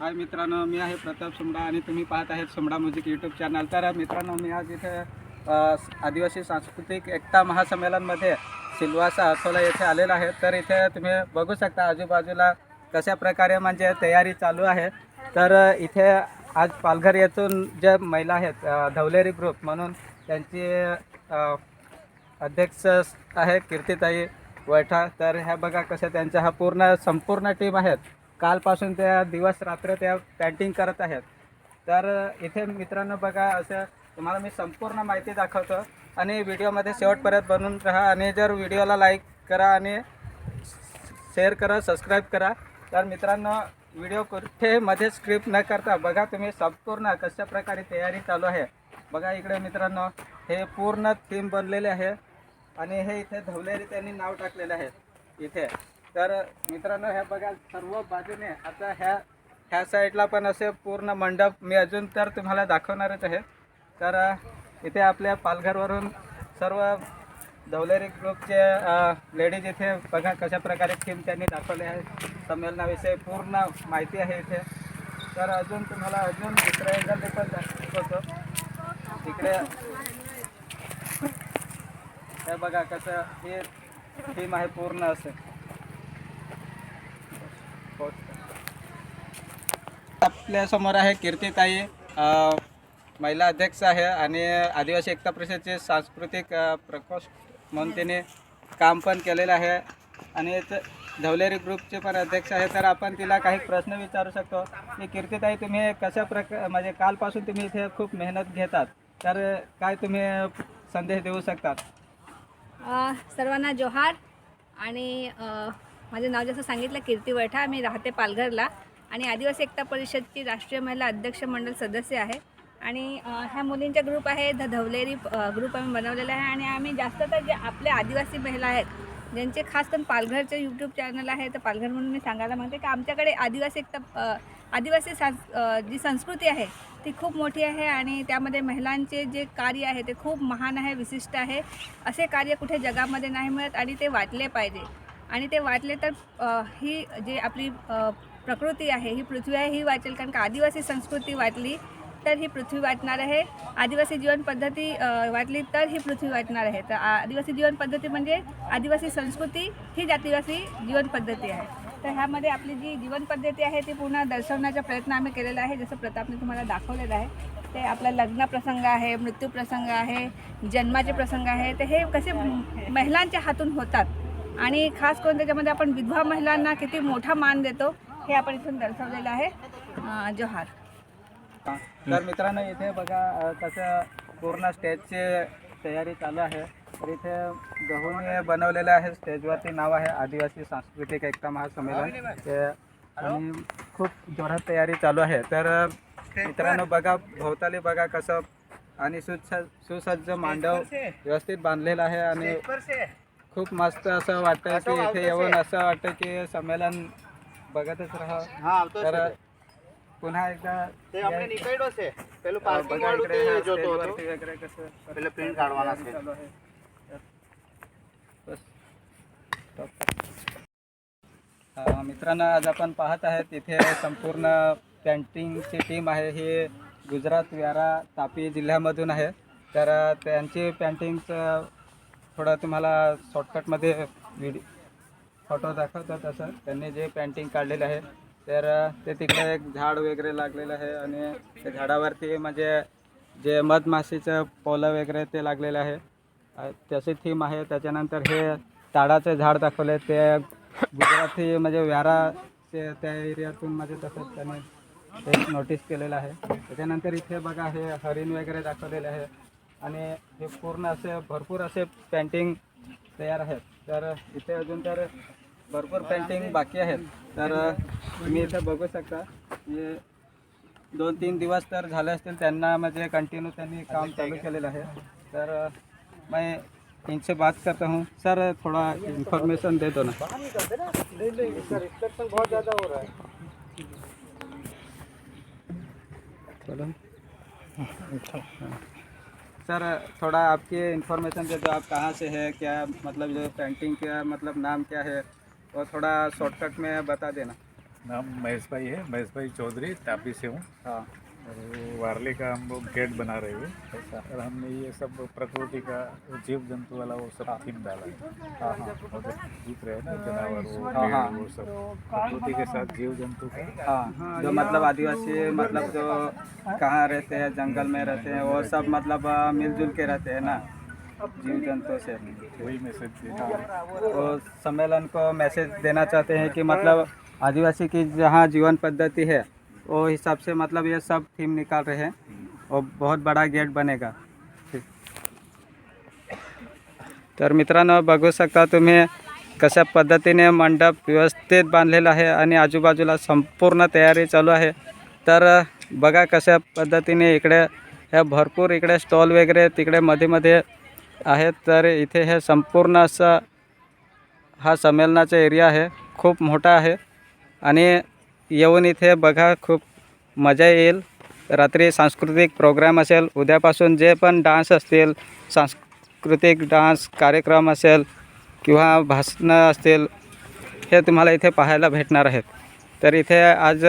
हाय मित्रांनो मी आहे प्रताप सुमडा आणि तुम्ही पाहत आहेत सुमडा म्युझिक यूट्यूब चॅनल. तर मित्रांनो मी आज इथे आदिवासी सांस्कृतिक एकता महासंमेलनमध्ये सिल्वासा अकोला येथे आलेला आहे. तर इथे तुम्ही बघू शकता आजूबाजूला कशा प्रकारे म्हणजे तयारी चालू आहे. तर इथे आज पालघर येथून ज्या महिला आहेत धवलेरी ग्रुप म्हणून त्यांची अध्यक्ष आहे कीर्तिताई वैठा. तर ह्या बघा कसं त्यांचा हा पूर्ण संपूर्ण टीम आहेत. कालपासून त्या दिवस रात्र त्या पेंटिंग करत आहेत. तर इथे मित्रांनो बघा असं तुम्हाला मी संपूर्ण माहिती दाखवतो. आणि व्हिडिओमध्ये शेवटपर्यंत बनून राहा. आणि जर व्हिडिओला लाईक करा आणि शेअर करा सबस्क्राईब करा. तर मित्रांनो व्हिडिओ कुठे मध्ये स्क्रिप्ट न करता बघा तुम्ही संपूर्ण कशा प्रकारे तयारी चालू आहे. बघा इकडे मित्रांनो हे पूर्ण थीम बनलेले आहे. आणि हे इथे धवलेरी त्यांनी नाव टाकलेलं आहे. इथे. तर मित्रांनो हे बघा सर्व बाजूने आता ह्या ह्या साईडला पण असे पूर्ण मंडप. मी अजून तर तुम्हाला दाखवणारच आहे. तर इथे आपल्या पालघरवरून सर्व धवलेरी ग्रुपचे लेडीज इथे बघा कशा प्रकारे थीम त्यांनी दाखवले आहे. संमेलनाविषयी पूर्ण माहिती आहे इथे. तर अजून तुम्हाला अजून दुसऱ्या एंगल पण दाखवतो. इकडे. हे बघा कसं हे थीम आहे पूर्ण असं. आपल्यासमोर आहे कीर्तीताई महिला अध्यक्ष आहे आणि आदिवासी एकता परिषदचे सांस्कृतिक प्रकोष्ठ म्हणून तिने काम पण केलेलं आहे. आणि धवलेरी ग्रुपचे पण अध्यक्ष आहे. तर आपण तिला काही प्रश्न विचारू शकतो की कीर्तीताई तुम्ही कशा प्रकार म्हणजे कालपासून तुम्ही इथे खूप मेहनत घेतात? तर काय तुम्ही संदेश देऊ शकतात? सर्वांना जोहार. आणि माझे माझं नाव जसं सांगितलं कीर्ती वैठा. मी राहते पालघरला. आणि आदिवासी एकता परिषदची राष्ट्रीय महिला अध्यक्ष मंडळ सदस्य आहे. आणि ह्या मुलींचा ग्रुप आहे द धवलेरी ग्रुप आम्ही बनवलेला आहे. आणि आम्ही जास्त तर जे आपल्या आदिवासी महिला आहेत ज्यांचे खास करून पालघरचे यूट्यूब चॅनल आहे तर पालघर म्हणून मी सांगायला म्हणते की आमच्याकडे आदिवासी एकता आदिवासी सांस जी संस्कृती आहे ती खूप मोठी आहे. आणि त्यामध्ये महिलांचे जे कार्य आहे ते खूप महान आहे विशिष्ट आहे. असे कार्य कुठे जगामध्ये नाही मिळत आणि ते वाटले पाहिजे. आणि ते वाटले तर ही जे आपली प्रकृती आहे. ही पृथ्वी आहे ही वाचेल कारण का? आदिवासी संस्कृती वाचली तर ही पृथ्वी वाटणार आहे. आदिवासी जीवन पद्धती वाचली तर ही पृथ्वी वाटणार आहे. तर आदिवासी जीवन पद्धती म्हणजे आदिवासी संस्कृती ही आदिवासी जीवन पद्धती आहे. तर ह्यामध्ये आपली जी जीवन पद्धती आहे ती पूर्ण दर्शवण्याचा प्रयत्न आम्ही केलेला आहे. जसं प्रतापने तुम्हाला दाखवलेलं आहे ते आपला लग्न प्रसंग आहे मृत्यू प्रसंग आहे जन्माचे प्रसंग आहे. तर हे कसे महिलांच्या हातून होतात? आणि खास करून त्याच्यामध्ये आपण विधवा महिलांना किती मोठा मान देतो हे आपण इथून दर्शवलेलं आहे. अं, जोहार. तर मित्रांनो इथे बघा कसं पूर्ण स्टेजची तयारी चालू आहे. तर इथे गहूने बनवलेलं आहे. स्टेजवरती नाव आहे आदिवासी सांस्कृतिक एकता महासंमेलन. ते आणि खूप जोरात तयारी चालू आहे. तर मित्रांनो बघा भोवताली बघा कसं आणि सुसज्ज सुसज्ज मांडव व्यवस्थित बांधलेलं आहे आणि खूप मस्त असं वाटतं की इथे येऊन असं वाटतं की संमेलन बघतच राहा तर पुन्हा एकदा તે આપણે નીકળ્યો છે પેલું અ, પાર્કિંગ બઘા વાળું ઇકડે તે હા, જોતો હતો સ્ટેજવરતી વગેરે कसं પેલે પ્રિન્ટ કાઢવાના છે चालू आहे. बस. Stop. अ, मित्रांनो आज आपण पाहत आहेत इथे संपूर्ण पेंटिंगची टीम आहे ही गुजरात व्यारा तापी जिल्ह्यामधून आहे तर अ, त्यांची पेंटिंगचं थोडं तुम्हाला शॉर्टकटमध्ये व्हिडिओ फोटो दाखवतो तसं त्यांनी जे पेंटिंग काढलेलं आहे तर ते तिकडे एक झाड वगैरे लागलेलं आहे आणि त्या झाडावरती म्हणजे जे मधमाशीचं पोलं वगैरे ते लागलेलं आहे. त्याची थीम आहे. त्याच्यानंतर हे ताडाचे झाड दाखवले ते गुजराती म्हणजे व्याराचे त्या एरियातून म्हणजे तसं त्याने ते नोटीस केलेलं आहे. त्याच्यानंतर इथे बघा हे हरिण वगैरे दाखवलेलं आहे. आणि हे पूर्ण असे भरपूर असे पेंटिंग तयार आहेत. तर इथे अजून तर भरपूर पेंटिंग बाकी आहेत. तर तुम्ही इथे बघू शकता. हे दोन तीन दिवस तर झाले असतील त्यांना म्हणजे कंटिन्यू त्यांनी काम चालू केलेलं आहे. तर मैं इनसे बात करता हूँ. सर थोड़ा इन्फॉर्मेशन दे दो ना. बहुत ज़्यादा हो. रहा है चलो सर थोड़ा आपके इन्फॉर्मेशन दे दो आप कहाँ से है क्या मतलब जो पेंटिंग का मतलब नाम क्या है वो थोड़ा शॉर्टकट में बता देना। नाम महेश भाई है महेश भाई चौधरी तापी से हूँ। हाँ। और वारली का हम लोग गेट बना रहे हैं। और हमने ये सब प्रकृति का जीव जंतु वाला वो सब थीम डाला है। हाँ हाँ रहे ना जानवर वो हाँ। वो सब। प्रकृति के साथ जीव जंतु का हाँ जो मतलब आदिवासी मतलब जो कहाँ रहते हैं जंगल में रहते हैं वो सब मतलब मिलजुल के रहते हैं ना जीव जंतु से। वही मैसेज देना वो सम्मेलन को मैसेज देना चाहते हैं कि मतलब आदिवासी की जहाँ जीवन पद्धति है वो हिसाब से मतलब ये सब थीम निकाल रहे हैं। और बहुत बड़ा गेट बनेगा। तर मित्रांनो बघू शकता तुम्ही कशा पद्धतीने मंडप व्यवस्थित बांधलेला आहे आणि आजूबाजूला संपूर्ण तयारी चालू आहे. तर बघा कशा पद्धतीने इकडे ह्या भरपूर इकडे स्टॉल वगैरे तिकडे मध्ये मध्ये आहेत. तर इथे हे संपूर्ण असं हा संमेलनाचा एरिया आहे. खूप मोठा आहे. आणि येऊन इथे बघा खूप मजा येईल. रात्री सांस्कृतिक प्रोग्राम असेल उद्यापासून जे पण डान्स असतील सांस्कृतिक डान्स कार्यक्रम असेल किंवा भाषणं असतील हे तुम्हाला इथे पाहायला भेटणार आहेत. तर इथे आज